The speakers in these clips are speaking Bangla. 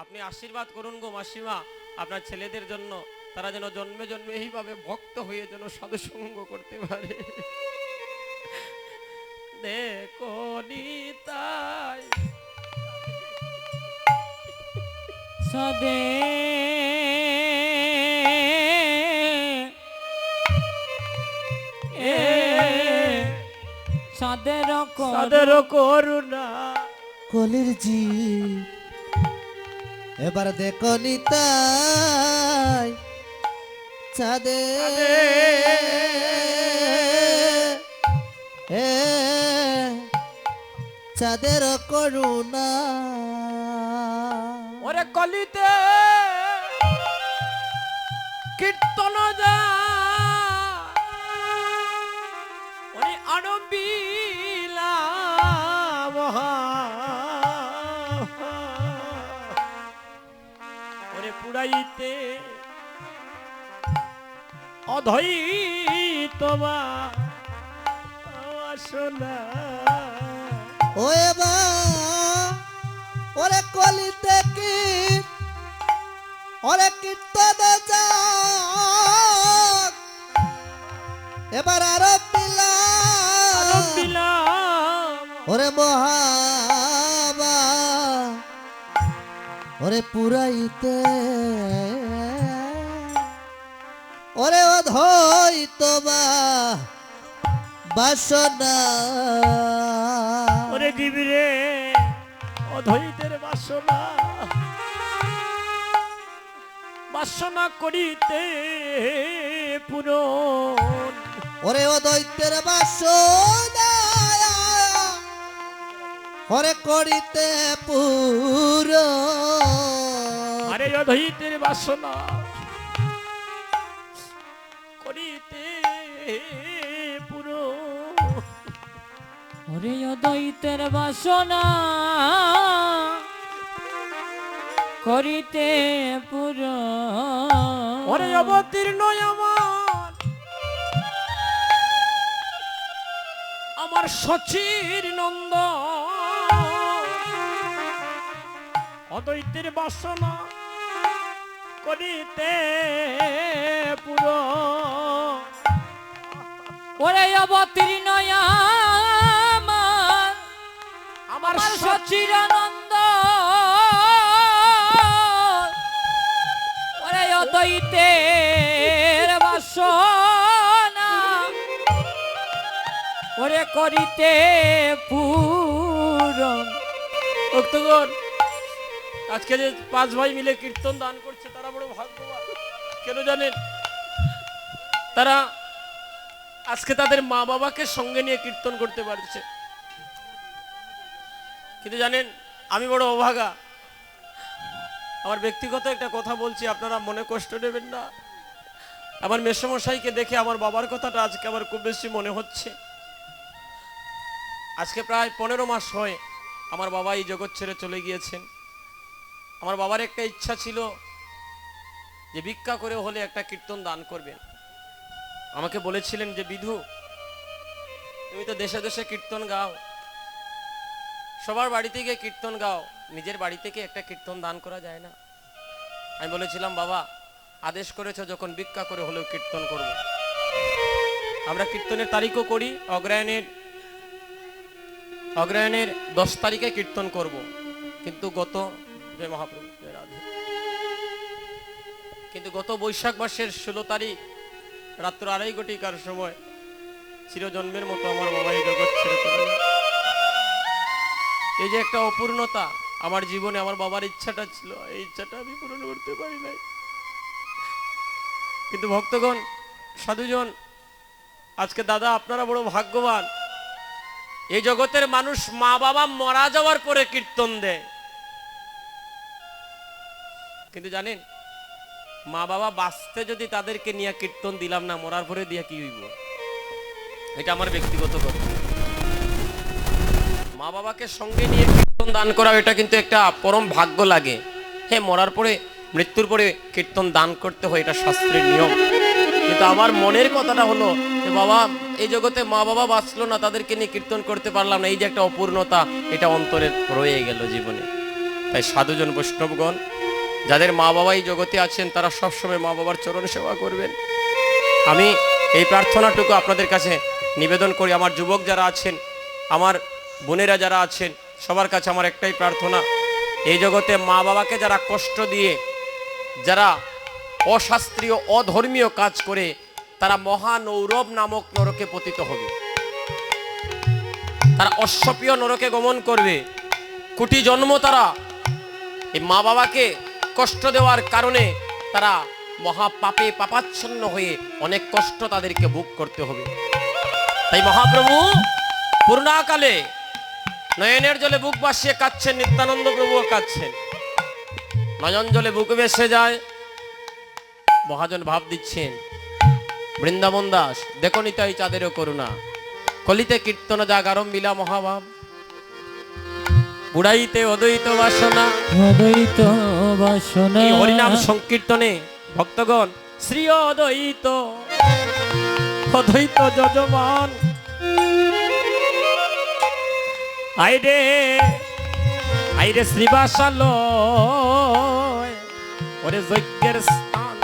আপনি আশীর্বাদ করুন গো মাসিমা আপনার ছেলেদের জন্য। তারা যেন জন্মে জন্মে এইভাবে ভক্ত হয়ে যেন সাধুসঙ্গ করতে পারে। দেখো নিতাই। সদে এ সাদের করুণা কলির জি এবার দেখো নিতাই চাঁদে। এ চাঁদের করুণা। ওরে কলিতে কীর্তন যা। ওরে আনবিলা ওরে পুরাইতে অধৈ তোমা ওরে কলিতে কি ওরে কীর্তন এবার আরও পিলা ওরে মহাবা ওরে পুরাইতে। ওরে অধই তোমা বাসনা। ওরে জীবরে অধৈতের বাসনা। বাসনা করিতে পূরণ ওরে অদৈত্যের বাসনা। ওরে করিতে পুর। আরে অধৈতের বাসনা। করিতে পূরণ ওরে অদ্বৈতের বাসনা। করিতে পুরো। ওরে অবতীর্ণ আমার। আমার সচির নন্দ। অদ্বৈতের বাসনা করিতে পুরো। ওরে অবতীর্ণ আমার আমার আমার সচির সচিরানন্দ। ওরে অদ্বৈতের বাসনা ওরে করিতে পূরণ ভক্তগণ আজকে যে পাঁচ ভাই মিলে কীর্তন দান করছে, তারা বড় ভাগ্যবান। কেন জানেন? তারা আজকে তাদের মা বাবাকে সঙ্গে নিয়ে কীর্তন করতে পারছে। কিন্তু জানেন, আমি বড় অভাগা। আমার ব্যক্তিগত একটা কথা বলছি, আপনারা মনে কষ্ট নেবেন না। আমার মেসমশাইকে দেখে আমার বাবার কথাটা আজকে আমার খুব বেশি মনে হচ্ছে। আজকে প্রায় পনেরো মাস হয় আমার বাবা এই জগৎ ছেড়ে চলে গিয়েছেন। আমার বাবার একটা ইচ্ছা ছিল যে ভিক্ষা করে হলে একটা কীর্তন দান করবেন। আমাকে বলেছিলেন যে, বিধু, তুমি তো দেশে দেশে কীর্তন গাও। সবার বাড়িতে গিয়ে কীর্তন গাও। নিজের বাড়ি থেকে একটা কীর্তন দান করা যায় না। আমি বলেছিলাম, বাবা, আদেশ করেছ যখন ভিক্ষা করে হলেও কীর্তন করব। আমরা কীর্তনের তারিখও করি অগ্রায়ণের অগ্রহায়ণের দশ তারিখে কীর্তন করব। কিন্তু গত জয় মহাপ্রভু, জয় রাধে। কিন্তু গত বৈশাখ মাসের ষোলো তারিখ, রাত্র আড়াই ঘটিকার সময় চিরজন্মের মতো আমার বাবা এই জগৎ ছেড়ে চলে। এই যে একটা অপূর্ণতা আমার জীবনে, আমার বাবার ইচ্ছাটা ছিল, এই ইচ্ছাটা আমি পূরণ করতে পারি নাই। কিন্তু ভক্তগণ, সাধুজন, আজকে দাদা, আপনারা বড় ভাগ্যবান। এই জগতের মানুষ মা বাবা মারা যাওয়ার পরে কীর্তন দেয়। কিন্তু জানেন, মা বাবা বাঁচতে যদি তাদেরকে নিয়ে কীর্তন দিলাম না, মরার পরে দিয়ে কি হইব? এটা আমার ব্যক্তিগত কথা। মা বাবাকে সঙ্গে নিয়ে কীর্তন দান করা এটা কিন্তু একটা পরম ভাগ্য লাগে। হ্যাঁ মরার পরে, মৃত্যুর পরে কীর্তন দান করতে হয়, এটা শাস্ত্রের নিয়ম। কিন্তু আমার মনের কথাটা হলো, যে বাবা, এই জগতে মা বাবা বাঁচলো না, তাদেরকে নিয়ে কীর্তন করতে পারলাম না, এই যে একটা অপূর্ণতা, এটা অন্তরে রয়ে গেল জীবনে। তাই সাধুজন বৈষ্ণবগণ যাদের মা বাবাই জগতে আছেন, তারা সবসময় মা বাবার চরণ সেবা করবেন। আমি এই প্রার্থনাটুকু আপনাদের কাছে নিবেদন করি। আমার যুবক যারা আছেন, আমার বোনেরা যারা আছেন, সবার কাছে আমার একটাই প্রার্থনা, এই জগতে মা বাবাকে যারা কষ্ট দিয়ে, যারা অশাস্ত্রীয়, অধর্মীয় কাজ করে, তারা মহানৌরব নামক নরকে পতিত হবে। তারা অশ্বপীয় নরকে গমন করবে। কোটি জন্ম তারা এই মা বাবাকে কষ্ট দেওয়ার কারণে তারা মহাপাপে পাপাচ্ছন্ন হয়ে অনেক কষ্ট তাদেরকে ভোগ করতে হবে। তাই মহাপ্রভু, পূর্ণাকালে নয়নের জলে বুক বাসিয়ে কাঁদছেন, নিত্যানন্দ প্রভুও কাঁদছেন। নয়ন জলে বুক ভেসে যায়, মহাজন ভাব দিচ্ছেন, বৃন্দাবন দাস, দেখো নিতাই চাঁদেরও করুণা, কলিতে কীর্তন জাগারম বিলা মহাভাব। বুড়াইতে অদ্বৈত বাসনা। অদ্বৈত বাসনা হরিনাম সংকীর্তনে ভক্তগণ শ্রী অদ্বৈত অদ্বৈত যজমান। আইরে আইরে শ্রীবাসালয় ওরে যজ্ঞের স্থান।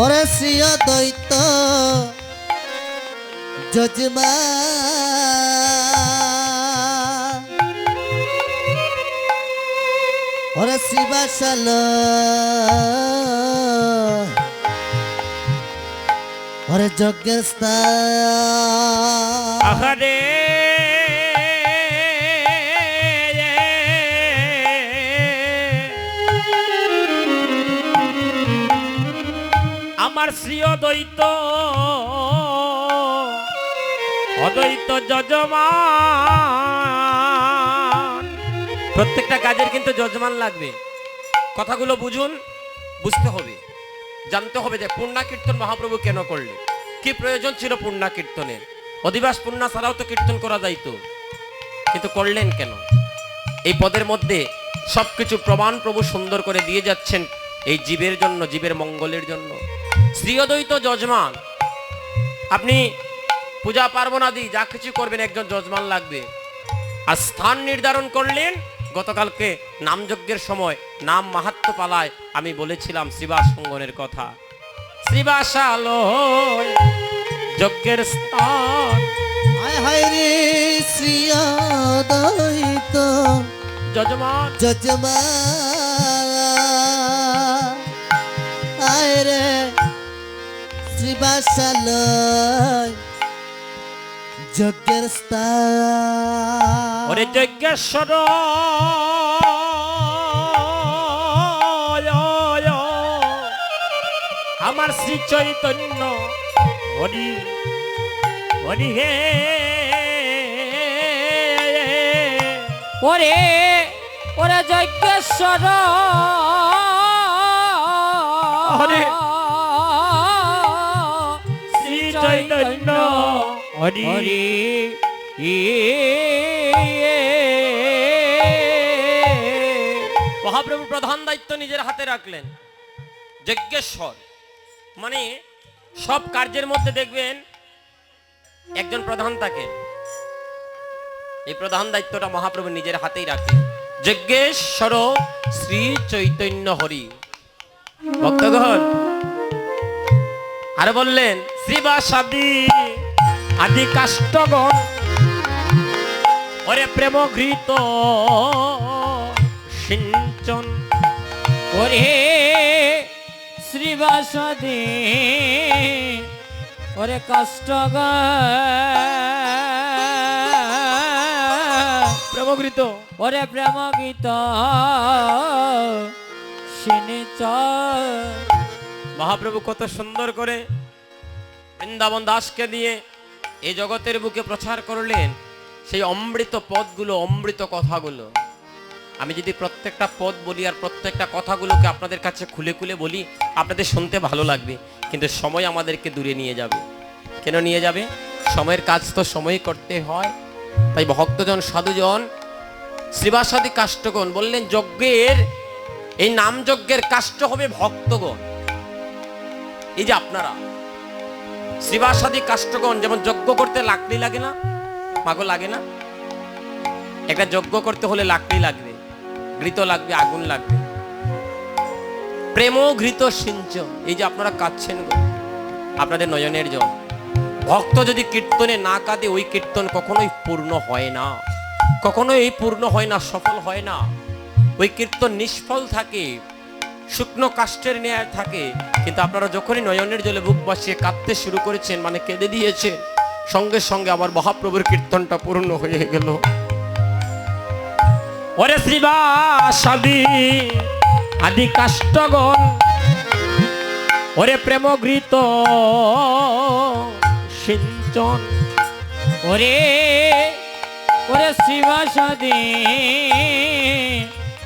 ওরে শ্রীয় দৈত যজমা ওরে শ্রীবাসাল ওরে যজ্ঞের স্থান আমার শ্রী অদ্বৈত অদ্বৈত যজমান। কাজের কিন্তু যজমান লাগবে। কথাগুলো বুঝুন, বুঝতে হবে। জানতে হবে যে পূর্ণা কীর্তন মহাপ্রভু কেন করলেন? কি প্রয়োজন ছিল পূর্ণা কীর্তনের অধিবাস পূর্ণা ছাড়াও তো কীর্তন করা যাইতো। কিন্তু করলেন কেন? এই পদের মধ্যে সবকিছু প্রমাণ প্রভু সুন্দর করে দিয়ে যাচ্ছেন এই জীবের জন্য, জীবের মঙ্গলের জন্য। শ্রীয়দ্বৈত যজমান, আপনি পূজা পার্বণ আদি যা কিছু করবেন, একজন যজমান লাগবে। আর স্থান নির্ধারণ করলেন গতকালকে নামযজ্ঞের সময় নাম মাহাত্ম পালায় আমি বলেছিলাম শ্রীবাস সঙ্গনের কথা। শ্রীবাসালয় যজ্ঞের স্থান। যজমান। আয় রে শ্রীবাসালয় যজ্ঞের স্থান। ওরে যজ্ঞেশ্বর আমার শ্রী চৈতন্য হরি হরি হে। ওরে ওরে যজ্ঞেশ্বর। হরে। শ্রী চৈতন্য। হরি মহাপ্রভু প্রধান দায়িত্ব নিজের হাতে রাখলেন। যজ্ঞেশ্বর। মানে সব কার্যের মধ্যে দেখবেন একজন প্রধান থাকেন এই প্রধান দায়িত্বটা মহাপ্রভু নিজের হাতেই রাখেন যজ্ঞেশ্বর শ্রী চৈতন্য হরি। ভক্তগণ আর বললেন শ্রীবাসাদি আদি কাষ্টগণ। ওরে প্রেম ঘৃত সিঞ্চন ওরে শ্রীবাসদে। ওরে কষ্ট প্রেমঘৃত। ওরে প্রেম গীত মহাপ্রভু কত সুন্দর করে বৃন্দাবন দাসকে দিয়ে এই জগতের বুকে প্রচার করলেন সেই অমৃত পদগুলো, অমৃত কথাগুলো। আমি যদি প্রত্যেকটা পদ বলি আর প্রত্যেকটা কথাগুলোকে আপনাদের কাছে খুলে খুলে বলি, আপনাদের শুনতে ভালো লাগবে। কিন্তু সময় আমাদেরকে দূরে নিয়ে যাবে। কেন নিয়ে যাবে? সময়ের কাজ তো সময় করতে হয়। তাই ভক্তজন, সাধুজন, শ্রীবাসাদি কাষ্টগণ বললেন, যজ্ঞের, এই নাম যজ্ঞের কাষ্ট হবে ভক্তগণ। এই যে আপনারা শ্রীবাসাদি কাষ্টগণ যেমন যজ্ঞ করতে লাকড়ি লাগে না, মাগো লাগে না? একটা যজ্ঞ করতে হলে লাকড়ি লাগবে, ঘৃত লাগবে, আগুন লাগবে। প্রেম ঘৃত সিঞ্চন এই যে আপনারা কাঁদছেন গো, আপনাদের নয়নের জল। ভক্ত যদি কীর্তনে না কাঁদে, ওই কীর্তন কখনোই পূর্ণ হয় না। কখনোই পূর্ণ হয় না, সফল হয় না। ওই কীর্তন নিষ্ফল থাকে শুকনো কাষ্টের ন্যায় থাকে। কিন্তু আপনারা যখনই নয়নের জলে বুক বাসিয়ে কাঁদতে শুরু করেছেন মানে কেঁদে দিয়েছেন, সঙ্গে সঙ্গে আমার মহাপ্রভুর কীর্তনটা পূর্ণ হয়ে গেল। ওরে শ্রীবাসাদি, আদি কাষ্টগণ ওরে প্রেমগৃত সিঞ্চন, ওরে ওরে শিবাসাদি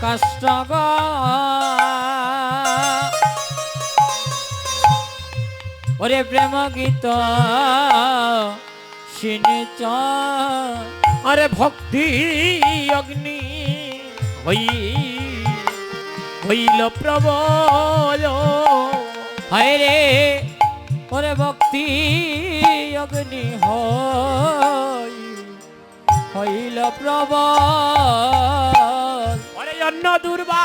কাষ্টগ ওরে প্রেম গীত সিনিচ আরে ভক্তি অগ্নি হই হইল প্রবল। হায় রে, ওরে ভক্তি অগ্নি হই হইল প্রবল। ওরে অন্য দুর্বা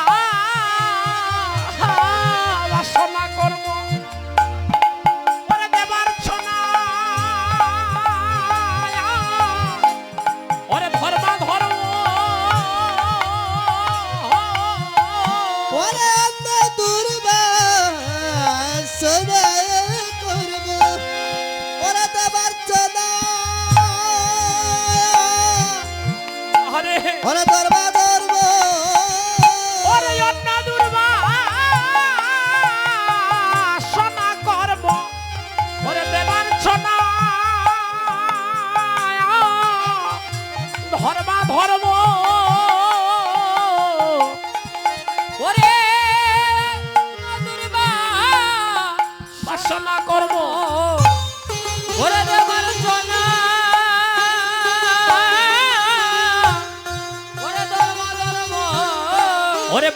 ধর্মা। ওরে বাসনা করব ওরে দেবার সোনা ওরে ধর্ম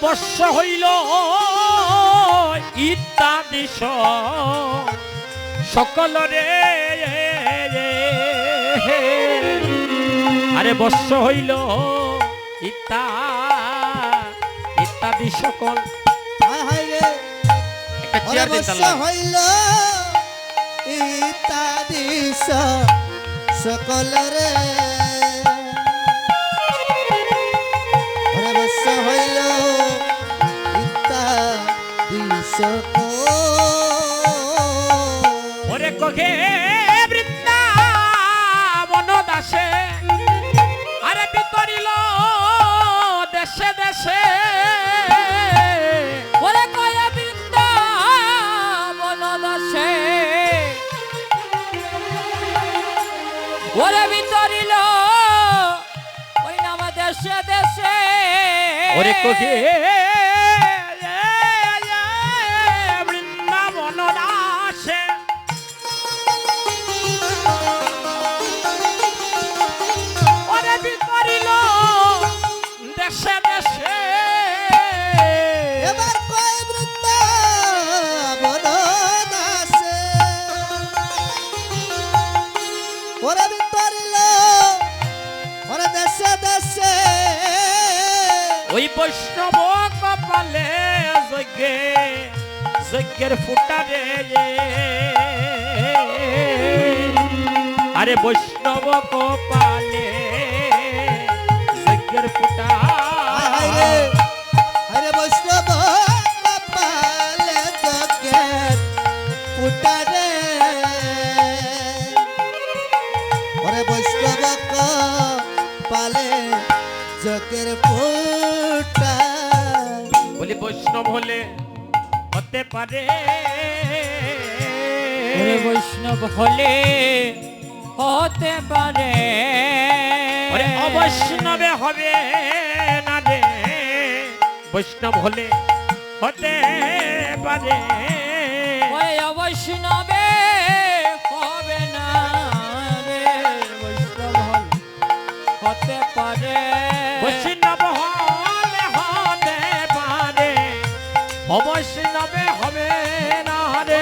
বর্ষ হইল ইত্যাদি সকলরে আরে বর্ষ হইল ইত্যা ইত্যাদি সকল হইল ইত্যাদি সকল রে। হইল ইত্যাদি সকল ওরে কহে বৃন্দাবন দাসে দেশে দেশে। ওরে কয়া বৃন্দাবন দাসে ওরে বিতরিল ওই নাম দেশে দেশে। ওরে কহে দেশে দেশে এবার কয় বৃন্দাবন দাসে ওরে বিতরিল ওরে দেশে দেশে ওই বৈষ্ণব কপালে যজ্ঞে যজ্ঞের ফুটারে আরে বৈষ্ণব কপালে পারে। বৈষ্ণব হলে হতে পারে। অবৈষ্ণবে হবে না রে। বৈষ্ণব হলে হতে পারে। অবৈষ্ণবে হবে না রে। বৈষ্ণব হল হতে পারে। বৈষ্ণব হলে হতে পারে। অবৈষ্ণবে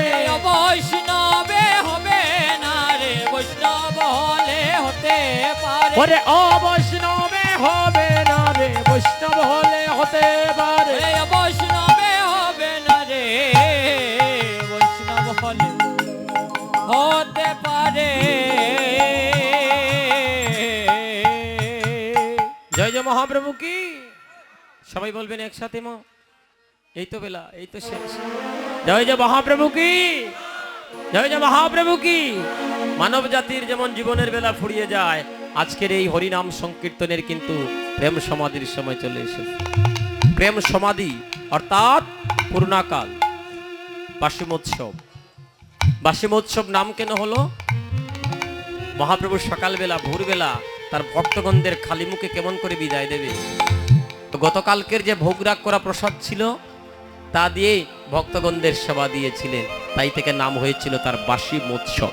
রে ওই অবৈষ্ণবে হবে না রে বৈষ্ণব হলে হতে পারে। ওরে অবৈষ্ণবে হবে না রে বৈষ্ণব হলে হতে পারে। বৈষ্ণবে হবে না রে বৈষ্ণব হলে হতে পারে। জয় জয় মহাপ্রভু কি? সবাই বলবেন একসাথে মা। এই তো বেলা, এই তো শেষ। জয় জয় মহাপ্রভু কি? জয় জয় মহাপ্রভু কি? মানব জাতির যেমন জীবনের বেলা ফুরিয়ে যায়, আজকের এই হরিনাম সংকীর্তনের কিন্তু প্রেম সমাধির সময় চলে এসেছে। প্রেম সমাধি, অর্থাৎ পূর্ণাকাল বাসিমোৎসব বাসিমোৎসব নাম কেন হলো? মহাপ্রভু সকালবেলা, ভোরবেলা তার ভক্তগণদের খালি মুখে কেমন করে বিদায় দেবে? তো গতকালকের যে ভোগরাগ করা প্রসাদ ছিল তা দিয়ে ভক্তগণদের সেবা দিয়েছিলেন। তাই থেকে নাম হয়েছিল তার বাসি মৎসব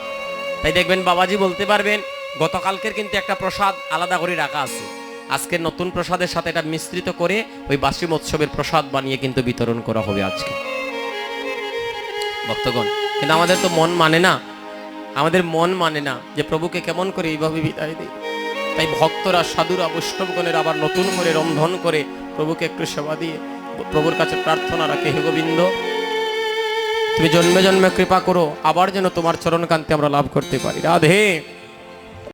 তাই দেখবেন বাবাজি বলতে পারবেন, গতকালকের কিন্তু একটা প্রসাদ আলাদা করে রাখা আছে। আজকের নতুন প্রসাদের সাথে এটা মিশ্রিত করে ওই বাসি মৎসবের প্রসাদ বানিয়ে কিন্তু বিতরণ করা হবে আজকে। ভক্তগণ, কিন্তু আমাদের তো মন মানে না। আমাদের মন মানে না যে প্রভুকে কেমন করে এইভাবে বিদায় দেয় তাই ভক্তরা সাধুরা বৈষ্ণবগণের আবার নতুন করে রন্ধন করে প্রভুকে একটু সেবা দিয়ে প্রভুর কাছে প্রার্থনা রাখে, হে গোবিন্দ, তুমি জন্মে জন্মে কৃপা করো, আবার যেন তোমার চরণকান্তি আমরা লাভ করতে পারি। রাধে।